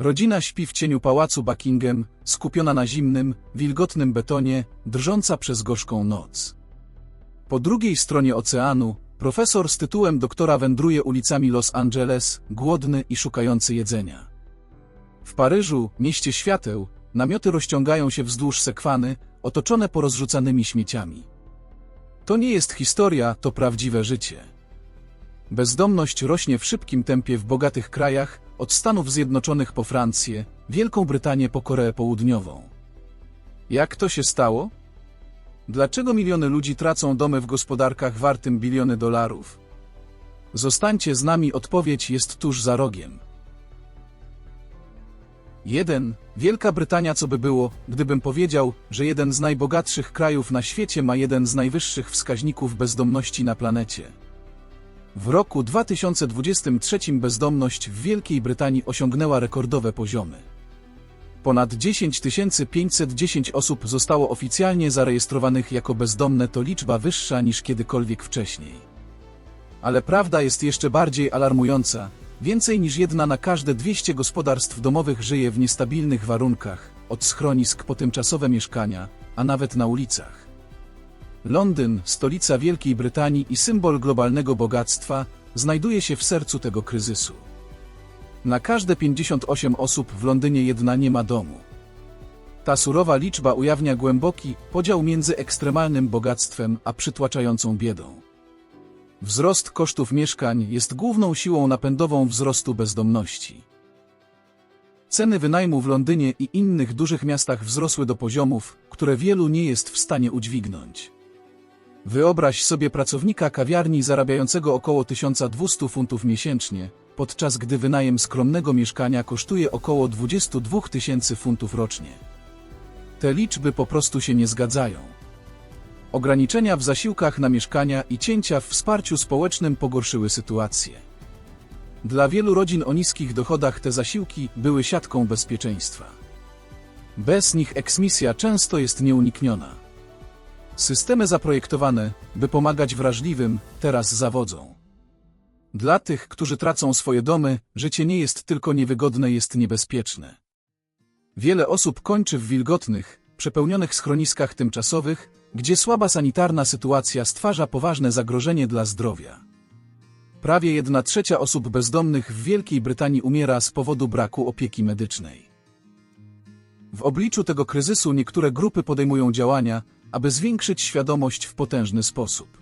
Rodzina śpi w cieniu pałacu Buckingham, skupiona na zimnym, wilgotnym betonie, drżąca przez gorzką noc. Po drugiej stronie oceanu, profesor z tytułem doktora wędruje ulicami Los Angeles, głodny i szukający jedzenia. W Paryżu, mieście świateł, namioty rozciągają się wzdłuż sekwany, otoczone porozrzucanymi śmieciami. To nie jest historia, to prawdziwe życie. Bezdomność rośnie w szybkim tempie w bogatych krajach, od Stanów Zjednoczonych po Francję, Wielką Brytanię po Koreę Południową. Jak to się stało? Dlaczego miliony ludzi tracą domy w gospodarkach wartym biliony dolarów? Zostańcie z nami, odpowiedź jest tuż za rogiem. 1. Wielka Brytania co by było, gdybym powiedział, że jeden z najbogatszych krajów na świecie ma jeden z najwyższych wskaźników bezdomności na planecie. W roku 2023 bezdomność w Wielkiej Brytanii osiągnęła rekordowe poziomy. Ponad 10 510 osób zostało oficjalnie zarejestrowanych jako bezdomne to liczba wyższa niż kiedykolwiek wcześniej. Ale prawda jest jeszcze bardziej alarmująca. Więcej niż jedna na każde 200 gospodarstw domowych żyje w niestabilnych warunkach, od schronisk po tymczasowe mieszkania, a nawet na ulicach. Londyn, stolica Wielkiej Brytanii i symbol globalnego bogactwa, znajduje się w sercu tego kryzysu. Na każde 58 osób w Londynie jedna nie ma domu. Ta surowa liczba ujawnia głęboki podział między ekstremalnym bogactwem a przytłaczającą biedą. Wzrost kosztów mieszkań jest główną siłą napędową wzrostu bezdomności. Ceny wynajmu w Londynie i innych dużych miastach wzrosły do poziomów, które wielu nie jest w stanie udźwignąć. Wyobraź sobie pracownika kawiarni zarabiającego około 1200 funtów miesięcznie, podczas gdy wynajem skromnego mieszkania kosztuje około 22 tysięcy funtów rocznie. Te liczby po prostu się nie zgadzają. Ograniczenia w zasiłkach na mieszkania i cięcia w wsparciu społecznym pogorszyły sytuację. Dla wielu rodzin o niskich dochodach te zasiłki były siatką bezpieczeństwa. Bez nich eksmisja często jest nieunikniona. Systemy zaprojektowane, by pomagać wrażliwym, teraz zawodzą. Dla tych, którzy tracą swoje domy, życie nie jest tylko niewygodne, jest niebezpieczne. Wiele osób kończy w wilgotnych, przepełnionych schroniskach tymczasowych, gdzie słaba sanitarna sytuacja stwarza poważne zagrożenie dla zdrowia. Prawie jedna trzecia osób bezdomnych w Wielkiej Brytanii umiera z powodu braku opieki medycznej. W obliczu tego kryzysu niektóre grupy podejmują działania, aby zwiększyć świadomość w potężny sposób.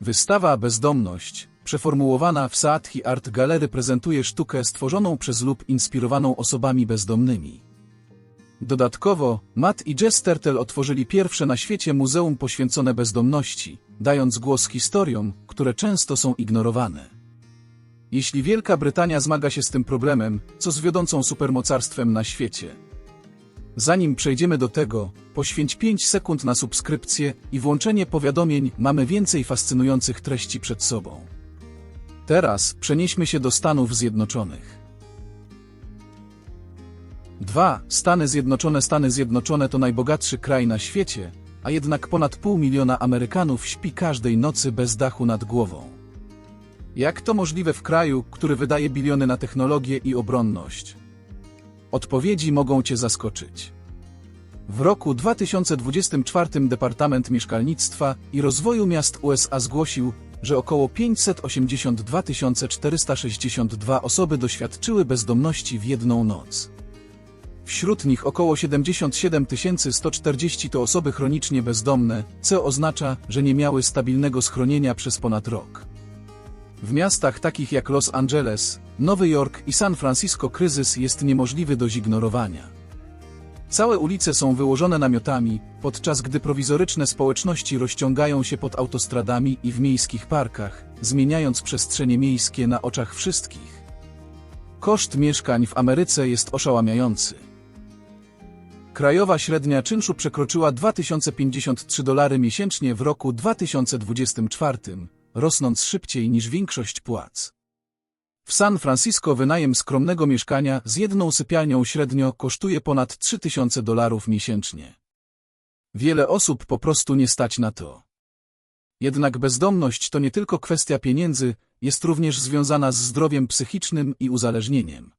Wystawa Bezdomność, przeformułowana w Saatchi Art Gallery prezentuje sztukę stworzoną przez lub inspirowaną osobami bezdomnymi. Dodatkowo, Matt i Jess Tertel otworzyli pierwsze na świecie muzeum poświęcone bezdomności, dając głos historiom, które często są ignorowane. Jeśli Wielka Brytania zmaga się z tym problemem, co z wiodącą supermocarstwem na świecie? Zanim przejdziemy do tego, poświęć 5 sekund na subskrypcję i włączenie powiadomień, mamy więcej fascynujących treści przed sobą. Teraz przenieśmy się do Stanów Zjednoczonych. 2. Stany Zjednoczone Stany Zjednoczone to najbogatszy kraj na świecie, a jednak ponad pół miliona Amerykanów śpi każdej nocy bez dachu nad głową. Jak to możliwe w kraju, który wydaje biliony na technologię i obronność? Odpowiedzi mogą Cię zaskoczyć. W roku 2024 Departament Mieszkalnictwa i Rozwoju Miast USA zgłosił, że około 582 462 osoby doświadczyły bezdomności w jedną noc. Wśród nich około 77 140 to osoby chronicznie bezdomne, co oznacza, że nie miały stabilnego schronienia przez ponad rok. W miastach takich jak Los Angeles, Nowy Jork i San Francisco kryzys jest niemożliwy do zignorowania. Całe ulice są wyłożone namiotami, podczas gdy prowizoryczne społeczności rozciągają się pod autostradami i w miejskich parkach, zmieniając przestrzenie miejskie na oczach wszystkich. Koszt mieszkań w Ameryce jest oszałamiający. Krajowa średnia czynszu przekroczyła 2053 dolary miesięcznie w roku 2024, rosnąc szybciej niż większość płac. W San Francisco wynajem skromnego mieszkania z jedną sypialnią średnio kosztuje ponad 3000 dolarów miesięcznie. Wiele osób po prostu nie stać na to. Jednak bezdomność to nie tylko kwestia pieniędzy, jest również związana z zdrowiem psychicznym i uzależnieniem.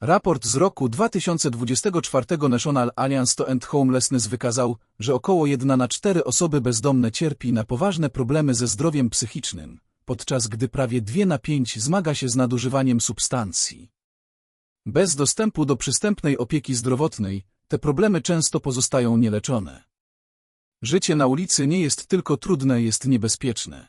Raport z roku 2024 National Alliance to End Homelessness wykazał, że około 1 na 4 osoby bezdomne cierpi na poważne problemy ze zdrowiem psychicznym, podczas gdy prawie 2 na 5 zmaga się z nadużywaniem substancji. Bez dostępu do przystępnej opieki zdrowotnej, te problemy często pozostają nieleczone. Życie na ulicy nie jest tylko trudne, jest niebezpieczne.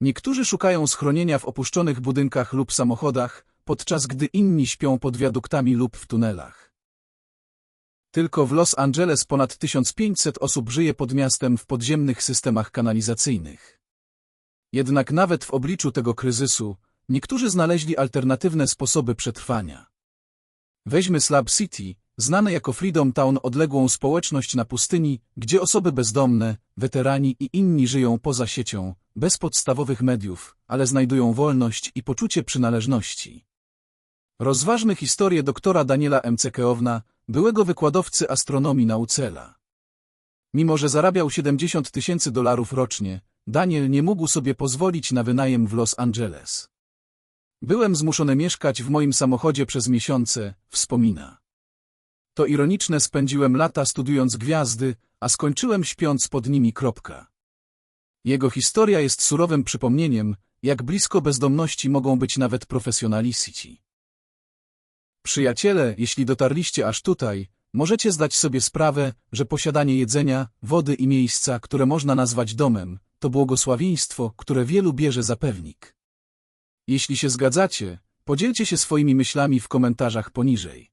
Niektórzy szukają schronienia w opuszczonych budynkach lub samochodach, podczas gdy inni śpią pod wiaduktami lub w tunelach. Tylko w Los Angeles ponad 1500 osób żyje pod miastem w podziemnych systemach kanalizacyjnych. Jednak nawet w obliczu tego kryzysu, niektórzy znaleźli alternatywne sposoby przetrwania. Weźmy Slab City, znane jako Freedom Town odległą społeczność na pustyni, gdzie osoby bezdomne, weterani i inni żyją poza siecią, bez podstawowych mediów, ale znajdują wolność i poczucie przynależności. Rozważmy historię doktora Daniela Mcekeowna, byłego wykładowcy astronomii na Ucela. Mimo, że zarabiał 70 tysięcy dolarów rocznie, Daniel nie mógł sobie pozwolić na wynajem w Los Angeles. Byłem zmuszony mieszkać w moim samochodzie przez miesiące, wspomina. To ironiczne spędziłem lata studiując gwiazdy, a skończyłem śpiąc pod nimi kropka. Jego historia jest surowym przypomnieniem, jak blisko bezdomności mogą być nawet profesjonaliści. Przyjaciele, jeśli dotarliście aż tutaj, możecie zdać sobie sprawę, że posiadanie jedzenia, wody i miejsca, które można nazwać domem, to błogosławieństwo, które wielu bierze za pewnik. Jeśli się zgadzacie, podzielcie się swoimi myślami w komentarzach poniżej.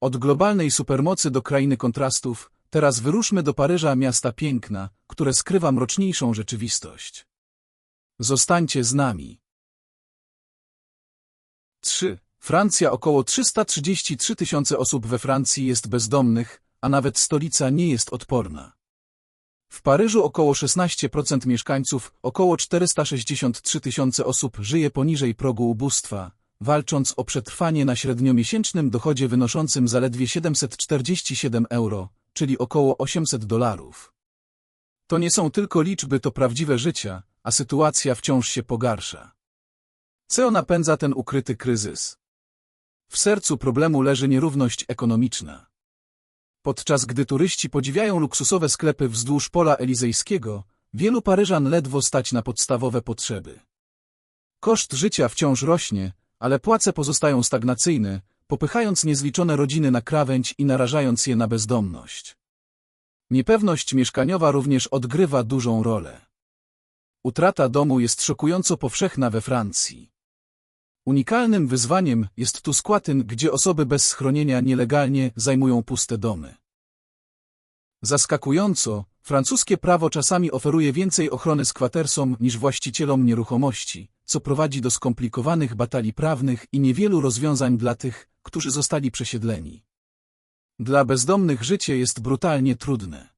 Od globalnej supermocy do krainy kontrastów, teraz wyruszmy do Paryża, miasta piękna, które skrywa mroczniejszą rzeczywistość. Zostańcie z nami. 3. Francja około 333 tysiące osób we Francji jest bezdomnych, a nawet stolica nie jest odporna. W Paryżu około 16% mieszkańców, około 463 tysiące osób żyje poniżej progu ubóstwa, walcząc o przetrwanie na średniomiesięcznym dochodzie wynoszącym zaledwie 747 euro, czyli około 800 dolarów. To nie są tylko liczby, to prawdziwe życia, a sytuacja wciąż się pogarsza. Co napędza ten ukryty kryzys? W sercu problemu leży nierówność ekonomiczna. Podczas gdy turyści podziwiają luksusowe sklepy wzdłuż pola elizejskiego, wielu Paryżan ledwo stać na podstawowe potrzeby. Koszt życia wciąż rośnie, ale płace pozostają stagnacyjne, popychając niezliczone rodziny na krawędź i narażając je na bezdomność. Niepewność mieszkaniowa również odgrywa dużą rolę. Utrata domu jest szokująco powszechna we Francji. Unikalnym wyzwaniem jest tu skłatyn, gdzie osoby bez schronienia nielegalnie zajmują puste domy. Zaskakująco, francuskie prawo czasami oferuje więcej ochrony skwatersom niż właścicielom nieruchomości, co prowadzi do skomplikowanych batalii prawnych i niewielu rozwiązań dla tych, którzy zostali przesiedleni. Dla bezdomnych życie jest brutalnie trudne.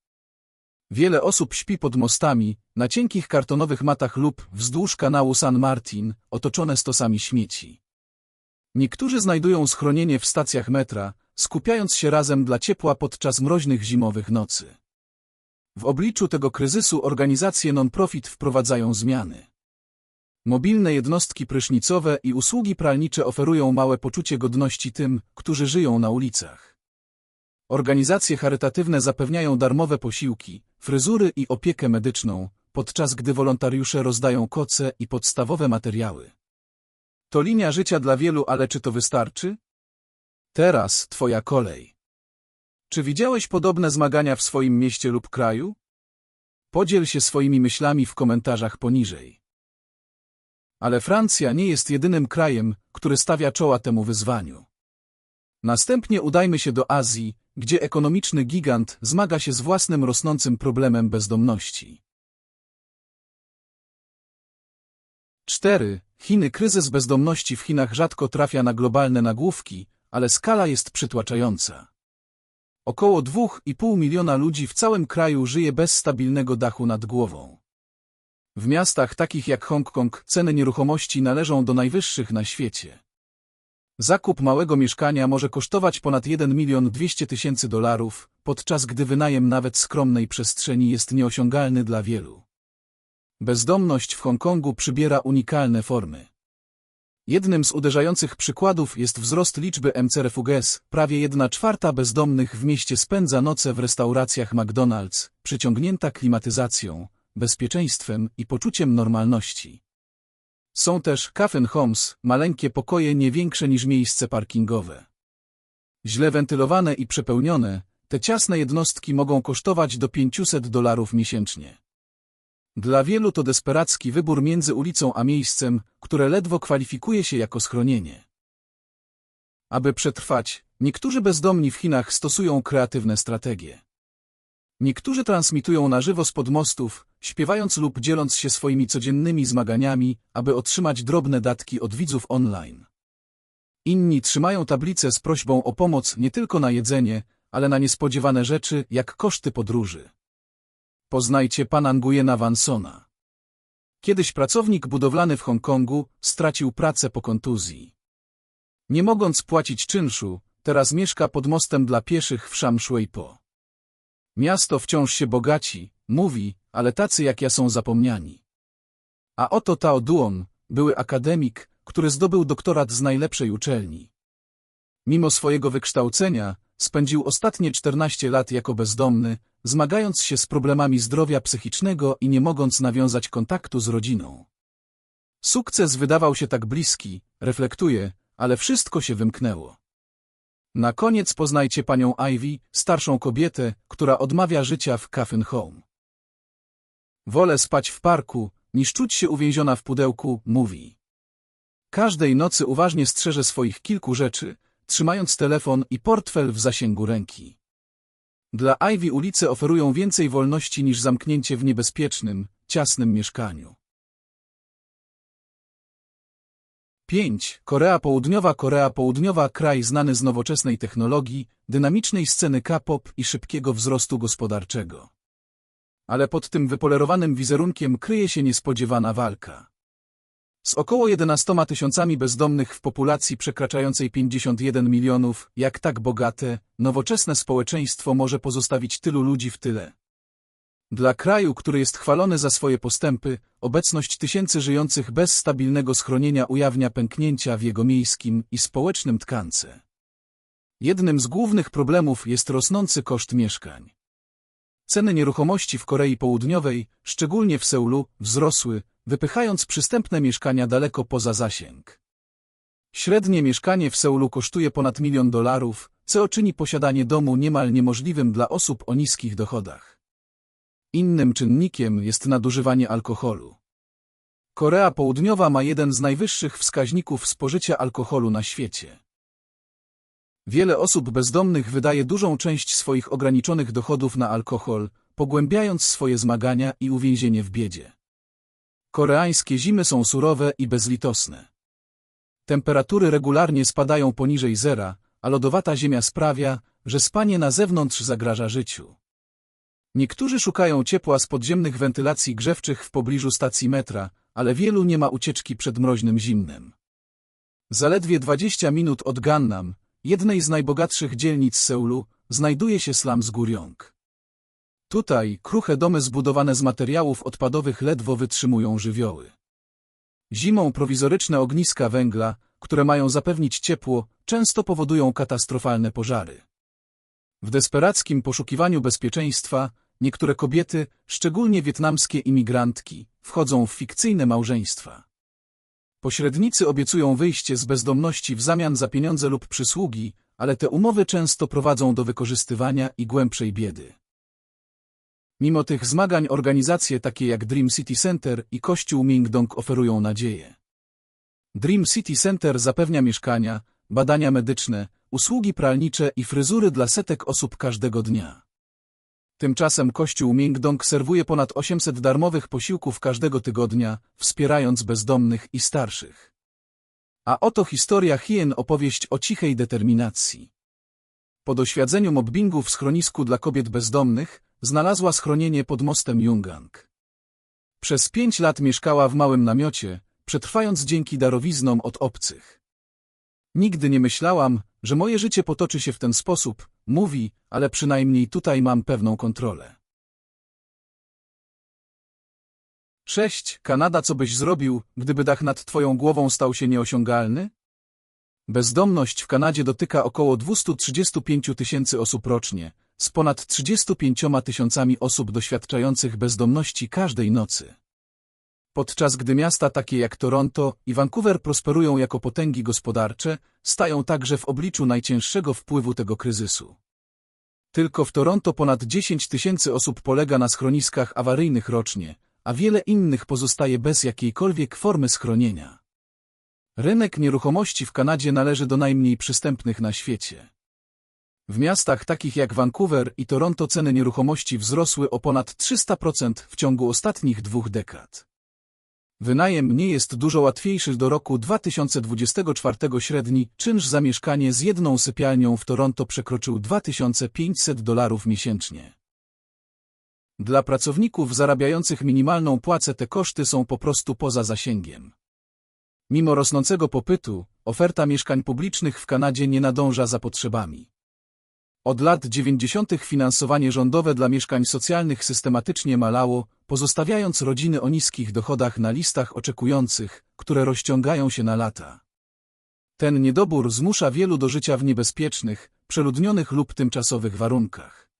Wiele osób śpi pod mostami, na cienkich kartonowych matach lub wzdłuż kanału San Martin, otoczone stosami śmieci. Niektórzy znajdują schronienie w stacjach metra, skupiając się razem dla ciepła podczas mroźnych zimowych nocy. W obliczu tego kryzysu organizacje non-profit wprowadzają zmiany. Mobilne jednostki prysznicowe i usługi pralnicze oferują małe poczucie godności tym, którzy żyją na ulicach. Organizacje charytatywne zapewniają darmowe posiłki, fryzury i opiekę medyczną, podczas gdy wolontariusze rozdają koce i podstawowe materiały. To linia życia dla wielu, ale czy to wystarczy? Teraz twoja kolej. Czy widziałeś podobne zmagania w swoim mieście lub kraju? Podziel się swoimi myślami w komentarzach poniżej. Ale Francja nie jest jedynym krajem, który stawia czoła temu wyzwaniu. Następnie udajmy się do Azji, gdzie ekonomiczny gigant zmaga się z własnym rosnącym problemem bezdomności. 4. Chiny Kryzys bezdomności w Chinach rzadko trafia na globalne nagłówki, ale skala jest przytłaczająca. Około 2,5 miliona ludzi w całym kraju żyje bez stabilnego dachu nad głową. W miastach takich jak Hongkong ceny nieruchomości należą do najwyższych na świecie. Zakup małego mieszkania może kosztować ponad 1 milion 200 tysięcy dolarów, podczas gdy wynajem nawet skromnej przestrzeni jest nieosiągalny dla wielu. Bezdomność w Hongkongu przybiera unikalne formy. Jednym z uderzających przykładów jest wzrost liczby MCRFUGS. Prawie jedna czwarta bezdomnych w mieście spędza noce w restauracjach McDonald's, przyciągnięta klimatyzacją, bezpieczeństwem i poczuciem normalności. Są też coffin homes, maleńkie pokoje nie większe niż miejsce parkingowe. Źle wentylowane i przepełnione, te ciasne jednostki mogą kosztować do 500 dolarów miesięcznie. Dla wielu to desperacki wybór między ulicą a miejscem, które ledwo kwalifikuje się jako schronienie. Aby przetrwać, niektórzy bezdomni w Chinach stosują kreatywne strategie. Niektórzy transmitują na żywo spod mostów, śpiewając lub dzieląc się swoimi codziennymi zmaganiami, aby otrzymać drobne datki od widzów online. Inni trzymają tablice z prośbą o pomoc nie tylko na jedzenie, ale na niespodziewane rzeczy, jak koszty podróży. Poznajcie pana Nguyena Vansona. Kiedyś pracownik budowlany w Hongkongu stracił pracę po kontuzji. Nie mogąc płacić czynszu, teraz mieszka pod mostem dla pieszych w Sham Shui Po. Miasto wciąż się bogaci, mówi, ale tacy jak ja są zapomniani. A oto Tao Duon, były akademik, który zdobył doktorat z najlepszej uczelni. Mimo swojego wykształcenia, spędził ostatnie 14 lat jako bezdomny, zmagając się z problemami zdrowia psychicznego i nie mogąc nawiązać kontaktu z rodziną. Sukces wydawał się tak bliski, reflektuje, ale wszystko się wymknęło. Na koniec poznajcie panią Ivy, starszą kobietę, która odmawia życia w Coffin Home. Wolę spać w parku, niż czuć się uwięziona w pudełku, mówi. Każdej nocy uważnie strzeże swoich kilku rzeczy, trzymając telefon i portfel w zasięgu ręki. Dla Ivy ulice oferują więcej wolności niż zamknięcie w niebezpiecznym, ciasnym mieszkaniu. 5. Korea Południowa Korea Południowa kraj znany z nowoczesnej technologii, dynamicznej sceny K-pop i szybkiego wzrostu gospodarczego. Ale pod tym wypolerowanym wizerunkiem kryje się niespodziewana walka. Z około 11 tysiącami bezdomnych w populacji przekraczającej 51 milionów, jak tak bogate, nowoczesne społeczeństwo może pozostawić tylu ludzi w tyle. Dla kraju, który jest chwalony za swoje postępy, obecność tysięcy żyjących bez stabilnego schronienia ujawnia pęknięcia w jego miejskim i społecznym tkance. Jednym z głównych problemów jest rosnący koszt mieszkań. Ceny nieruchomości w Korei Południowej, szczególnie w Seulu, wzrosły, wypychając przystępne mieszkania daleko poza zasięg. Średnie mieszkanie w Seulu kosztuje ponad milion dolarów, co czyni posiadanie domu niemal niemożliwym dla osób o niskich dochodach. Innym czynnikiem jest nadużywanie alkoholu. Korea Południowa ma jeden z najwyższych wskaźników spożycia alkoholu na świecie. Wiele osób bezdomnych wydaje dużą część swoich ograniczonych dochodów na alkohol, pogłębiając swoje zmagania i uwięzienie w biedzie. Koreańskie zimy są surowe i bezlitosne. Temperatury regularnie spadają poniżej zera, a lodowata ziemia sprawia, że spanie na zewnątrz zagraża życiu. Niektórzy szukają ciepła z podziemnych wentylacji grzewczych w pobliżu stacji metra, ale wielu nie ma ucieczki przed mroźnym zimnem. Zaledwie 20 minut od Gannam, jednej z najbogatszych dzielnic Seulu, znajduje się slum z Guryong. Tutaj kruche domy zbudowane z materiałów odpadowych ledwo wytrzymują żywioły. Zimą prowizoryczne ogniska węgla, które mają zapewnić ciepło, często powodują katastrofalne pożary. W desperackim poszukiwaniu bezpieczeństwa niektóre kobiety, szczególnie wietnamskie imigrantki, wchodzą w fikcyjne małżeństwa. Pośrednicy obiecują wyjście z bezdomności w zamian za pieniądze lub przysługi, ale te umowy często prowadzą do wykorzystywania i głębszej biedy. Mimo tych zmagań organizacje takie jak Dream City Center i Kościół Mingdong oferują nadzieję. Dream City Center zapewnia mieszkania, badania medyczne, usługi pralnicze i fryzury dla setek osób każdego dnia. Tymczasem Kościół Mingdong serwuje ponad 800 darmowych posiłków każdego tygodnia, wspierając bezdomnych i starszych. A oto historia Hien opowieść o cichej determinacji. Po doświadczeniu mobbingu w schronisku dla kobiet bezdomnych, znalazła schronienie pod mostem Jungang. Przez pięć lat mieszkała w małym namiocie, przetrwając dzięki darowiznom od obcych. Nigdy nie myślałam, że moje życie potoczy się w ten sposób, mówi, ale przynajmniej tutaj mam pewną kontrolę. 6. Kanada, co byś zrobił, gdyby dach nad twoją głową stał się nieosiągalny? Bezdomność w Kanadzie dotyka około 235 tysięcy osób rocznie, z ponad 35 tysiącami osób doświadczających bezdomności każdej nocy. Podczas gdy miasta takie jak Toronto i Vancouver prosperują jako potęgi gospodarcze, stają także w obliczu najcięższego wpływu tego kryzysu. Tylko w Toronto ponad 10 tysięcy osób polega na schroniskach awaryjnych rocznie, a wiele innych pozostaje bez jakiejkolwiek formy schronienia. Rynek nieruchomości w Kanadzie należy do najmniej przystępnych na świecie. W miastach takich jak Vancouver i Toronto ceny nieruchomości wzrosły o ponad 300% w ciągu ostatnich dwóch dekad. Wynajem nie jest dużo łatwiejszy do roku 2024 średni czynsz za mieszkanie z jedną sypialnią w Toronto przekroczył 2500 dolarów miesięcznie. Dla pracowników zarabiających minimalną płacę te koszty są po prostu poza zasięgiem. Mimo rosnącego popytu, oferta mieszkań publicznych w Kanadzie nie nadąża za potrzebami. Od lat 90. finansowanie rządowe dla mieszkań socjalnych systematycznie malało, pozostawiając rodziny o niskich dochodach na listach oczekujących, które rozciągają się na lata. Ten niedobór zmusza wielu do życia w niebezpiecznych, przeludnionych lub tymczasowych warunkach.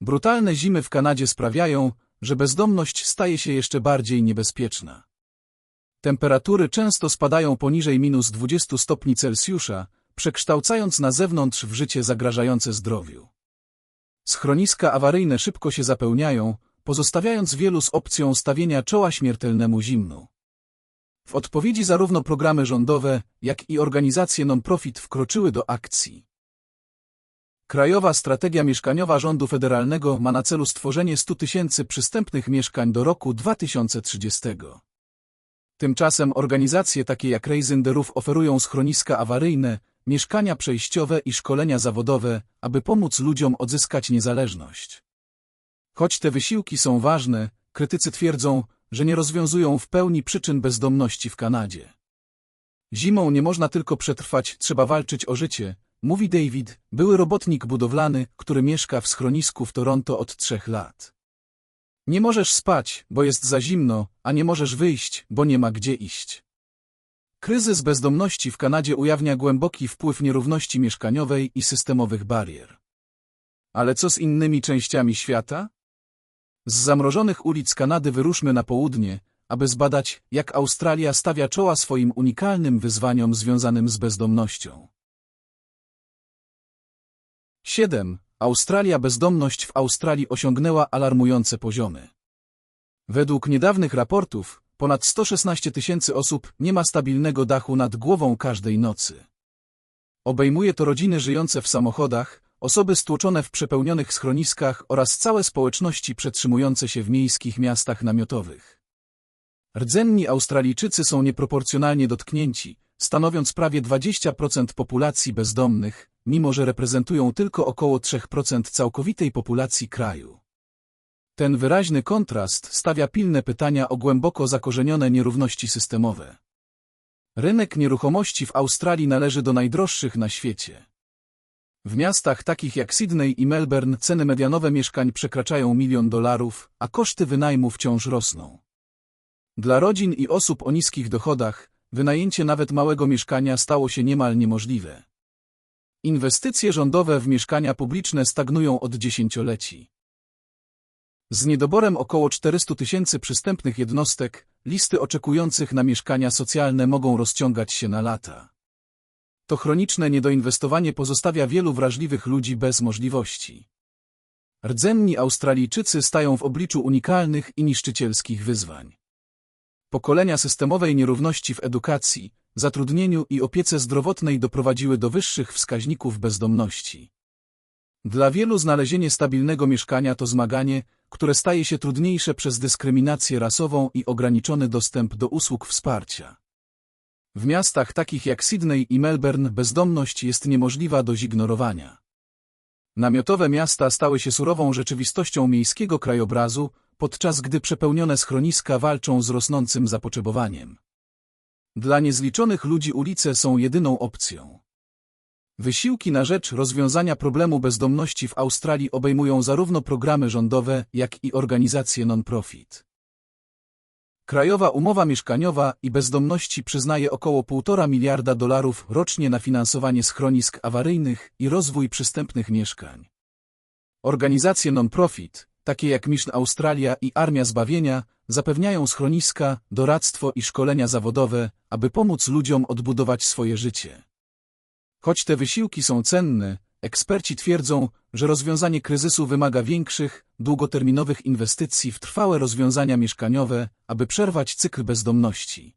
Brutalne zimy w Kanadzie sprawiają, że bezdomność staje się jeszcze bardziej niebezpieczna. Temperatury często spadają poniżej minus 20 stopni Celsjusza, przekształcając na zewnątrz w życie zagrażające zdrowiu. Schroniska awaryjne szybko się zapełniają, pozostawiając wielu z opcją stawienia czoła śmiertelnemu zimnu. W odpowiedzi zarówno programy rządowe, jak i organizacje non-profit wkroczyły do akcji. Krajowa Strategia Mieszkaniowa Rządu Federalnego ma na celu stworzenie 100 tysięcy przystępnych mieszkań do roku 2030. Tymczasem organizacje takie jak Roof oferują schroniska awaryjne, mieszkania przejściowe i szkolenia zawodowe, aby pomóc ludziom odzyskać niezależność. Choć te wysiłki są ważne, krytycy twierdzą, że nie rozwiązują w pełni przyczyn bezdomności w Kanadzie. Zimą nie można tylko przetrwać, trzeba walczyć o życie, mówi David, były robotnik budowlany, który mieszka w schronisku w Toronto od trzech lat. Nie możesz spać, bo jest za zimno, a nie możesz wyjść, bo nie ma gdzie iść. Kryzys bezdomności w Kanadzie ujawnia głęboki wpływ nierówności mieszkaniowej i systemowych barier. Ale co z innymi częściami świata? Z zamrożonych ulic Kanady wyruszmy na południe, aby zbadać, jak Australia stawia czoła swoim unikalnym wyzwaniom związanym z bezdomnością. 7. Australia bezdomność w Australii osiągnęła alarmujące poziomy. Według niedawnych raportów, ponad 116 tysięcy osób nie ma stabilnego dachu nad głową każdej nocy. Obejmuje to rodziny żyjące w samochodach, osoby stłoczone w przepełnionych schroniskach oraz całe społeczności przetrzymujące się w miejskich miastach namiotowych. Rdzenni Australijczycy są nieproporcjonalnie dotknięci, stanowiąc prawie 20% populacji bezdomnych, mimo że reprezentują tylko około 3% całkowitej populacji kraju. Ten wyraźny kontrast stawia pilne pytania o głęboko zakorzenione nierówności systemowe. Rynek nieruchomości w Australii należy do najdroższych na świecie. W miastach takich jak Sydney i Melbourne ceny medianowe mieszkań przekraczają milion dolarów, a koszty wynajmu wciąż rosną. Dla rodzin i osób o niskich dochodach, wynajęcie nawet małego mieszkania stało się niemal niemożliwe. Inwestycje rządowe w mieszkania publiczne stagnują od dziesięcioleci. Z niedoborem około 400 tysięcy przystępnych jednostek, listy oczekujących na mieszkania socjalne mogą rozciągać się na lata. To chroniczne niedoinwestowanie pozostawia wielu wrażliwych ludzi bez możliwości. Rdzenni Australijczycy stają w obliczu unikalnych i niszczycielskich wyzwań. Pokolenia systemowej nierówności w edukacji, zatrudnieniu i opiece zdrowotnej doprowadziły do wyższych wskaźników bezdomności. Dla wielu znalezienie stabilnego mieszkania to zmaganie, które staje się trudniejsze przez dyskryminację rasową i ograniczony dostęp do usług wsparcia. W miastach takich jak Sydney i Melbourne bezdomność jest niemożliwa do zignorowania. Namiotowe miasta stały się surową rzeczywistością miejskiego krajobrazu, podczas gdy przepełnione schroniska walczą z rosnącym zapotrzebowaniem. Dla niezliczonych ludzi ulice są jedyną opcją. Wysiłki na rzecz rozwiązania problemu bezdomności w Australii obejmują zarówno programy rządowe, jak i organizacje non-profit. Krajowa Umowa Mieszkaniowa i Bezdomności przyznaje około 1,5 miliarda dolarów rocznie na finansowanie schronisk awaryjnych i rozwój przystępnych mieszkań. Organizacje non-profit, takie jak Mission Australia i Armia Zbawienia, zapewniają schroniska, doradztwo i szkolenia zawodowe, aby pomóc ludziom odbudować swoje życie. Choć te wysiłki są cenne, eksperci twierdzą, że rozwiązanie kryzysu wymaga większych, długoterminowych inwestycji w trwałe rozwiązania mieszkaniowe, aby przerwać cykl bezdomności.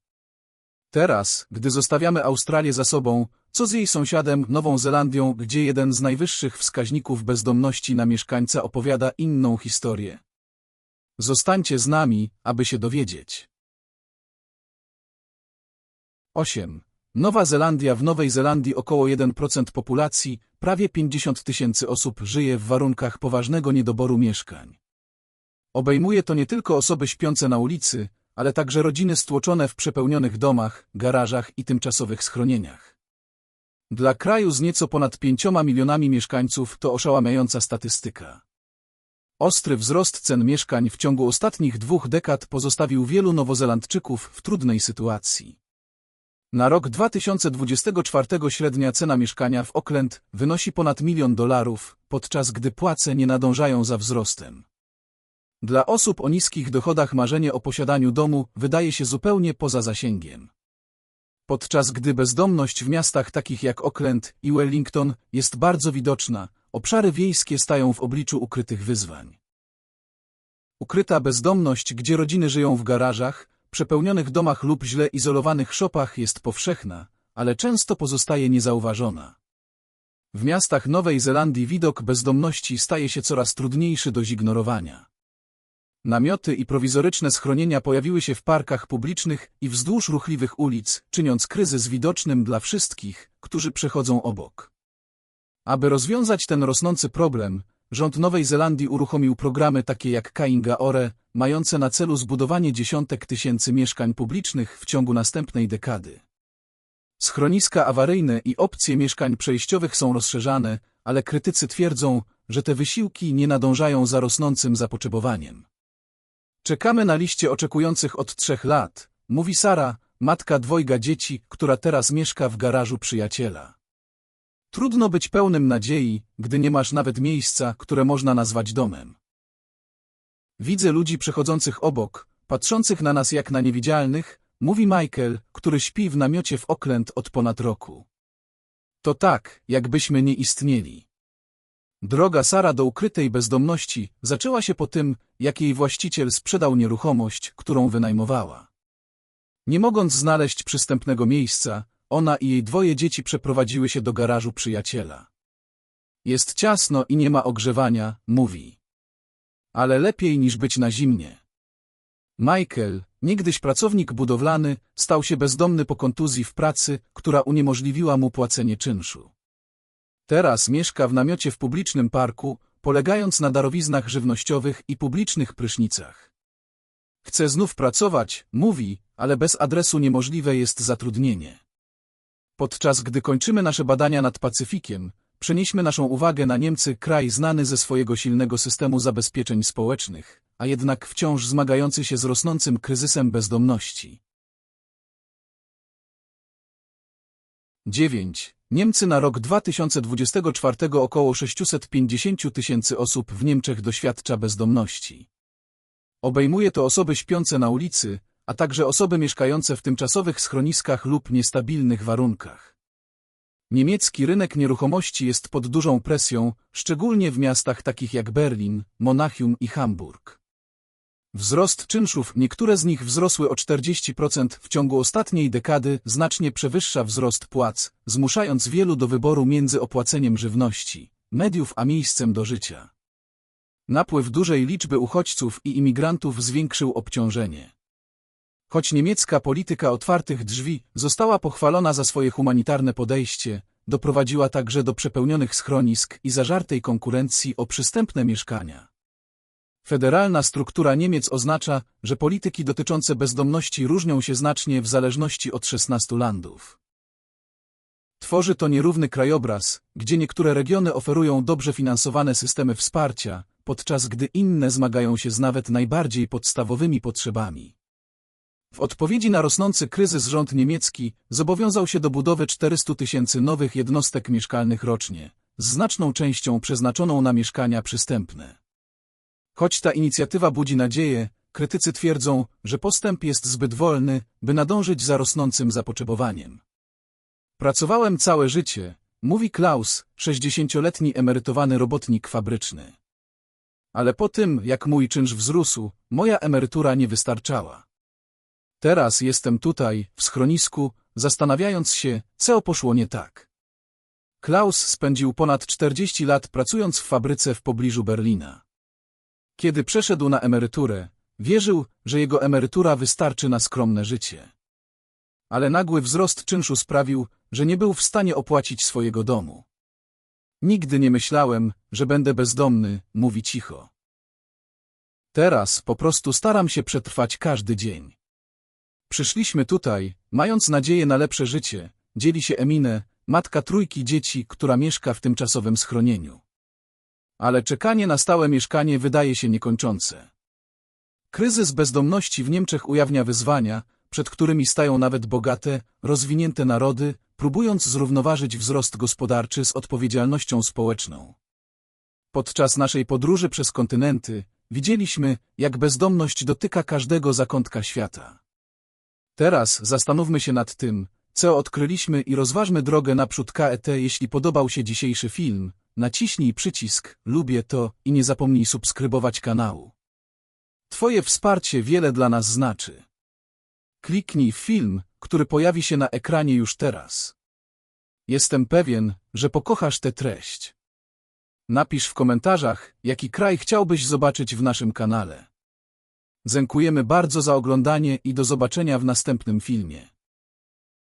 Teraz, gdy zostawiamy Australię za sobą, co z jej sąsiadem, Nową Zelandią, gdzie jeden z najwyższych wskaźników bezdomności na mieszkańca opowiada inną historię. Zostańcie z nami, aby się dowiedzieć. 8. Nowa Zelandia W Nowej Zelandii około 1% populacji, prawie 50 tysięcy osób żyje w warunkach poważnego niedoboru mieszkań. Obejmuje to nie tylko osoby śpiące na ulicy, ale także rodziny stłoczone w przepełnionych domach, garażach i tymczasowych schronieniach. Dla kraju z nieco ponad pięcioma milionami mieszkańców to oszałamiająca statystyka. Ostry wzrost cen mieszkań w ciągu ostatnich dwóch dekad pozostawił wielu Nowozelandczyków w trudnej sytuacji. Na rok 2024 średnia cena mieszkania w Auckland wynosi ponad milion dolarów, podczas gdy płace nie nadążają za wzrostem. Dla osób o niskich dochodach marzenie o posiadaniu domu wydaje się zupełnie poza zasięgiem. Podczas gdy bezdomność w miastach takich jak Auckland i Wellington jest bardzo widoczna, obszary wiejskie stają w obliczu ukrytych wyzwań. Ukryta bezdomność, gdzie rodziny żyją w garażach, przepełnionych domach lub źle izolowanych szopach jest powszechna, ale często pozostaje niezauważona. W miastach Nowej Zelandii widok bezdomności staje się coraz trudniejszy do zignorowania. Namioty i prowizoryczne schronienia pojawiły się w parkach publicznych i wzdłuż ruchliwych ulic, czyniąc kryzys widocznym dla wszystkich, którzy przechodzą obok. Aby rozwiązać ten rosnący problem, rząd Nowej Zelandii uruchomił programy takie jak Kainga Ore, mające na celu zbudowanie dziesiątek tysięcy mieszkań publicznych w ciągu następnej dekady. Schroniska awaryjne i opcje mieszkań przejściowych są rozszerzane, ale krytycy twierdzą, że te wysiłki nie nadążają za rosnącym zapotrzebowaniem. Czekamy na liście oczekujących od trzech lat, mówi Sara, matka dwojga dzieci, która teraz mieszka w garażu przyjaciela. Trudno być pełnym nadziei, gdy nie masz nawet miejsca, które można nazwać domem. Widzę ludzi przechodzących obok, patrzących na nas jak na niewidzialnych, mówi Michael, który śpi w namiocie w Oakland od ponad roku. To tak, jakbyśmy nie istnieli. Droga Sara do ukrytej bezdomności zaczęła się po tym, jak jej właściciel sprzedał nieruchomość, którą wynajmowała. Nie mogąc znaleźć przystępnego miejsca, ona i jej dwoje dzieci przeprowadziły się do garażu przyjaciela. Jest ciasno i nie ma ogrzewania, mówi. Ale lepiej niż być na zimnie. Michael, niegdyś pracownik budowlany, stał się bezdomny po kontuzji w pracy, która uniemożliwiła mu płacenie czynszu. Teraz mieszka w namiocie w publicznym parku, polegając na darowiznach żywnościowych i publicznych prysznicach. Chce znów pracować, mówi, ale bez adresu niemożliwe jest zatrudnienie. Podczas gdy kończymy nasze badania nad Pacyfikiem, przenieśmy naszą uwagę na Niemcy, kraj znany ze swojego silnego systemu zabezpieczeń społecznych, a jednak wciąż zmagający się z rosnącym kryzysem bezdomności. 9. Niemcy na rok 2024 około 650 tysięcy osób w Niemczech doświadcza bezdomności. Obejmuje to osoby śpiące na ulicy, a także osoby mieszkające w tymczasowych schroniskach lub niestabilnych warunkach. Niemiecki rynek nieruchomości jest pod dużą presją, szczególnie w miastach takich jak Berlin, Monachium i Hamburg. Wzrost czynszów, niektóre z nich wzrosły o 40% w ciągu ostatniej dekady, znacznie przewyższa wzrost płac, zmuszając wielu do wyboru między opłaceniem żywności, mediów a miejscem do życia. Napływ dużej liczby uchodźców i imigrantów zwiększył obciążenie. Choć niemiecka polityka otwartych drzwi została pochwalona za swoje humanitarne podejście, doprowadziła także do przepełnionych schronisk i zażartej konkurencji o przystępne mieszkania. Federalna struktura Niemiec oznacza, że polityki dotyczące bezdomności różnią się znacznie w zależności od 16 landów. Tworzy to nierówny krajobraz, gdzie niektóre regiony oferują dobrze finansowane systemy wsparcia, podczas gdy inne zmagają się z nawet najbardziej podstawowymi potrzebami. W odpowiedzi na rosnący kryzys rząd niemiecki zobowiązał się do budowy 400 tysięcy nowych jednostek mieszkalnych rocznie, z znaczną częścią przeznaczoną na mieszkania przystępne. Choć ta inicjatywa budzi nadzieję, krytycy twierdzą, że postęp jest zbyt wolny, by nadążyć za rosnącym zapotrzebowaniem. Pracowałem całe życie, mówi Klaus, 60-letni emerytowany robotnik fabryczny. Ale po tym, jak mój czynsz wzrósł, moja emerytura nie wystarczała. Teraz jestem tutaj, w schronisku, zastanawiając się, co poszło nie tak. Klaus spędził ponad 40 lat pracując w fabryce w pobliżu Berlina. Kiedy przeszedł na emeryturę, wierzył, że jego emerytura wystarczy na skromne życie. Ale nagły wzrost czynszu sprawił, że nie był w stanie opłacić swojego domu. Nigdy nie myślałem, że będę bezdomny, mówi cicho. Teraz po prostu staram się przetrwać każdy dzień. Przyszliśmy tutaj, mając nadzieję na lepsze życie, dzieli się Emine, matka trójki dzieci, która mieszka w tymczasowym schronieniu. Ale czekanie na stałe mieszkanie wydaje się niekończące. Kryzys bezdomności w Niemczech ujawnia wyzwania, przed którymi stają nawet bogate, rozwinięte narody, próbując zrównoważyć wzrost gospodarczy z odpowiedzialnością społeczną. Podczas naszej podróży przez kontynenty widzieliśmy, jak bezdomność dotyka każdego zakątka świata. Teraz zastanówmy się nad tym, co odkryliśmy i rozważmy drogę naprzód KET. Jeśli podobał się dzisiejszy film, naciśnij przycisk lubię to i nie zapomnij subskrybować kanału. Twoje wsparcie wiele dla nas znaczy. Kliknij film, który pojawi się na ekranie już teraz. Jestem pewien, że pokochasz tę treść. Napisz w komentarzach, jaki kraj chciałbyś zobaczyć w naszym kanale. Dziękujemy bardzo za oglądanie i do zobaczenia w następnym filmie.